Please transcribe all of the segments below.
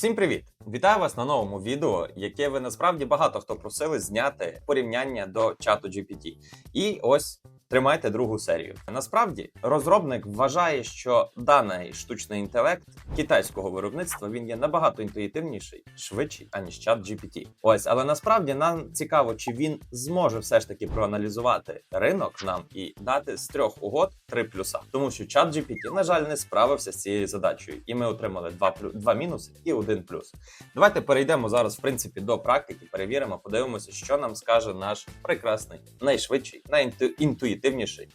Всім привіт! Вітаю вас на новому відео, яке ви насправді багато хто просили зняти порівняння до чату GPT. І ось тримайте другу серію. Насправді розробник вважає, що даний штучний інтелект китайського виробництва він є набагато інтуїтивніший, швидший, аніж чат GPT. Ось, але насправді нам цікаво, чи він зможе все ж таки проаналізувати ринок нам і дати з трьох угод три плюса. Тому що чат GPT, на жаль, не справився з цією задачею, і ми отримали два плю... два мінуси і один плюс. Давайте перейдемо зараз, в принципі, до практики, перевіримо, подивимося, що нам скаже наш прекрасний, найшвидший, найінтуїтивніший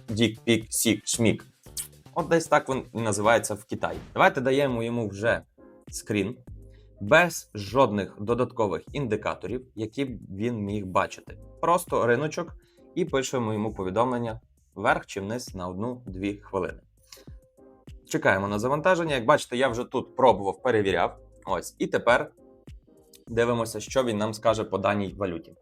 Дік Пік Сік Шмік. От десь так він називається в Китаї. Давайте даємо йому вже скрін без жодних додаткових індикаторів, які б він міг бачити. Просто риночок і пишемо йому повідомлення вверх чи вниз на 1-2 хвилини. Чекаємо на завантаження. Як бачите, я вже тут пробував, перевіряв. Ось, і тепер дивимося, що він нам скаже по даній валюті.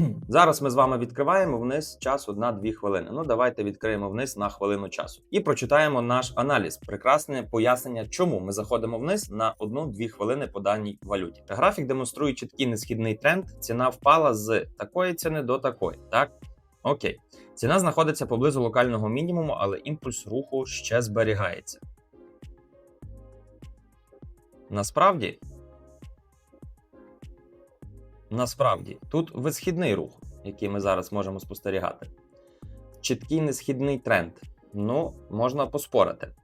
Зараз ми з вами відкриваємо вниз час 1-2 хвилини. Ну, давайте відкриємо вниз на хвилину часу. І прочитаємо наш аналіз. Прекрасне пояснення, чому ми заходимо вниз на 1-2 хвилини по даній валюті. Графік демонструє чіткий несхідний тренд. Ціна впала з такої ціни до такої. Так, окей. Ціна знаходиться поблизу локального мінімуму, але імпульс руху ще зберігається. Насправді, насправді, тут висхідний рух, який ми зараз можемо спостерігати. Чіткий несхідний тренд. Ну, можна поспорити.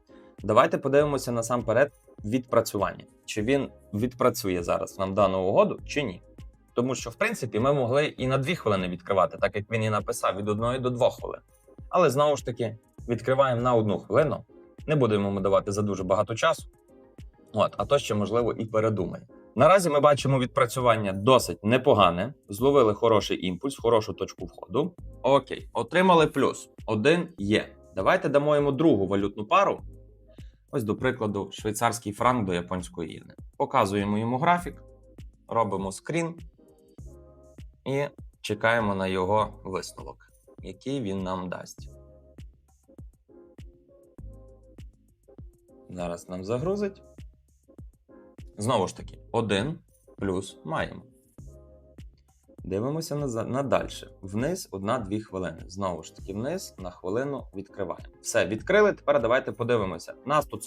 Давайте подивимося насамперед відпрацювання. Чи він відпрацює зараз нам дану угоду, чи ні. Тому що, в принципі, ми могли і на 2 хвилини відкривати, так як він і написав, від 1 до 2 хвилин. Але знову ж таки, відкриваємо на одну хвилину. Не будемо йому давати за дуже багато часу. От, а то ще можливо і передумає. Наразі ми бачимо відпрацювання досить непогане. Зловили хороший імпульс, хорошу точку входу. Окей, отримали плюс. Один є. Давайте дамо йому другу валютну пару. Ось, до прикладу, швейцарський франк до японської єни. Показуємо йому графік, робимо скрін і чекаємо на його висновок, який він нам дасть. Зараз нам загрузить. Знову ж таки, один плюс маємо. Дивимося на, на далі. Вниз 1-2 хвилини. Знову ж таки, вниз на хвилину відкриваємо. Все, відкрили. Тепер давайте подивимося. У нас тут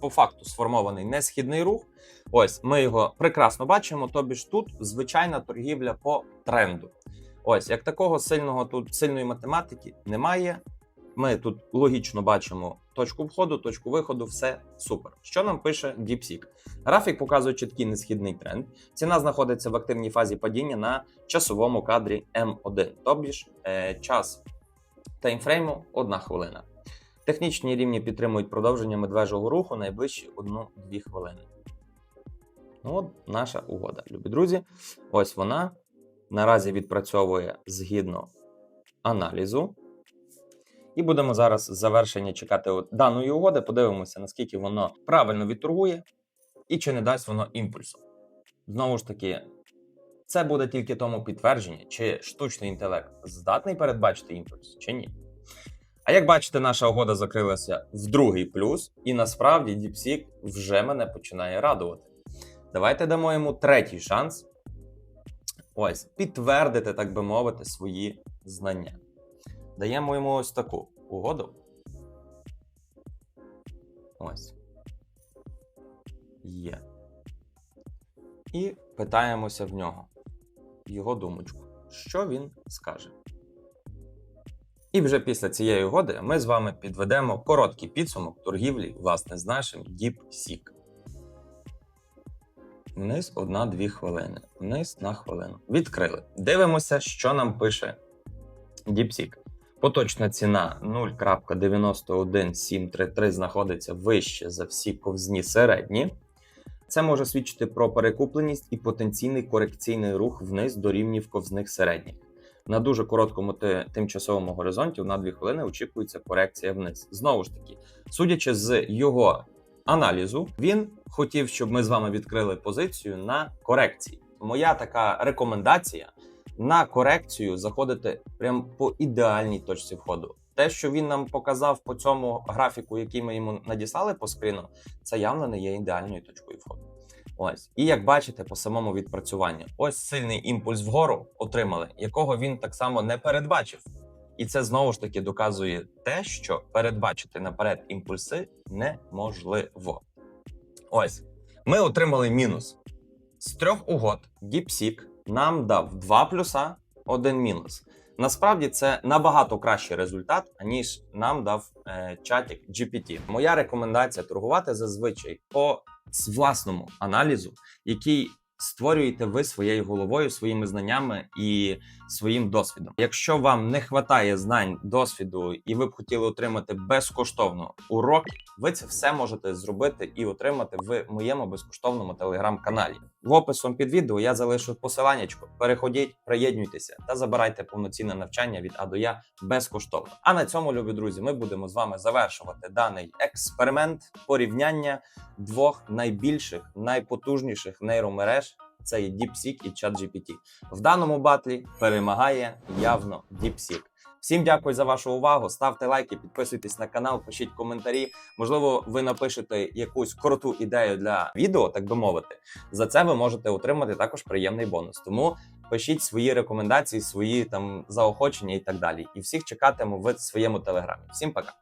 по факту сформований несхідний рух. Ось ми його прекрасно бачимо. Тобі ж тут звичайна торгівля по тренду. Ось, як такого сильного тут сильної математики немає. Ми тут логічно бачимо точку входу, точку виходу, все супер. Що нам пише DeepSeek? Графік показує чіткий несхідний тренд. Ціна знаходиться в активній фазі падіння на часовому кадрі М1, тобі ж е, час таймфрейму 1 хвилина. Технічні рівні підтримують продовження медвежого руху найближчі 1-2 хвилини. Ну, от наша угода, любі друзі. Ось вона наразі відпрацьовує згідно аналізу. І будемо зараз завершення чекати от даної угоди. Подивимося, наскільки воно правильно відторгує і чи не дасть воно імпульсу. Знову ж таки, це буде тільки тому підтвердження, чи штучний інтелект здатний передбачити імпульс, чи ні. А як бачите, наша угода закрилася в другий плюс, і насправді DeepSeek вже мене починає радувати. Давайте дамо йому третій шанс. Ось, підтвердити, так би мовити, свої знання. Даємо йому ось таку угоду. Ось. Є. І питаємося в нього його думочку, що він скаже. І вже після цієї угоди ми з вами підведемо короткий підсумок торгівлі, власне, з нашим DeepSeek. Вниз 1-2 хвилини. Вниз на хвилину. Відкрили. Дивимося, що нам пише DeepSeek. Поточна ціна 0.91733 знаходиться вище за всі ковзні середні. Це може свідчити про перекупленість і потенційний корекційний рух вниз до рівнів ковзних середніх. На дуже короткому тимчасовому горизонті на 2 хвилини очікується корекція вниз. Знову ж таки, судячи з його аналізу, він хотів, щоб ми з вами відкрили позицію на корекції. Моя така рекомендація на корекцію заходити прямо по ідеальній точці входу. Те, що він нам показав по цьому графіку, який ми йому надіслали по скріну, це явно не є ідеальною точкою входу. Ось, і як бачите, по самому відпрацюванню, ось сильний імпульс вгору отримали, якого він так само не передбачив. І це знову ж таки доказує те, що передбачити наперед імпульси неможливо. Ось ми отримали мінус. З трьох угод DeepSeek нам дав два плюса, один мінус. Насправді це набагато кращий результат, аніж нам дав е, чатік GPT. Моя рекомендація торгувати зазвичай по власному аналізу, який створюєте ви своєю головою, своїми знаннями і своїм досвідом. Якщо вам не вистачає знань, досвіду, і ви б хотіли отримати безкоштовно уроки, ви це все можете зробити і отримати в моєму безкоштовному телеграм-каналі. В опису під відео я залишу посиланнячко. Переходіть, приєднуйтеся та забирайте повноцінне навчання від А до Я безкоштовно. А на цьому, любі друзі, ми будемо з вами завершувати даний експеримент порівняння двох найбільших, найпотужніших нейромереж. Це є DeepSeek і ChatGPT. В даному батлі перемагає явно DeepSeek. Всім дякую за вашу увагу. Ставте лайки, підписуйтесь на канал, пишіть коментарі. Можливо, ви напишете якусь круту ідею для відео, так би мовити. За це ви можете отримати також приємний бонус. Тому пишіть свої рекомендації, свої там заохочення і так далі. І всіх чекатиму в своєму телеграмі. Всім пока.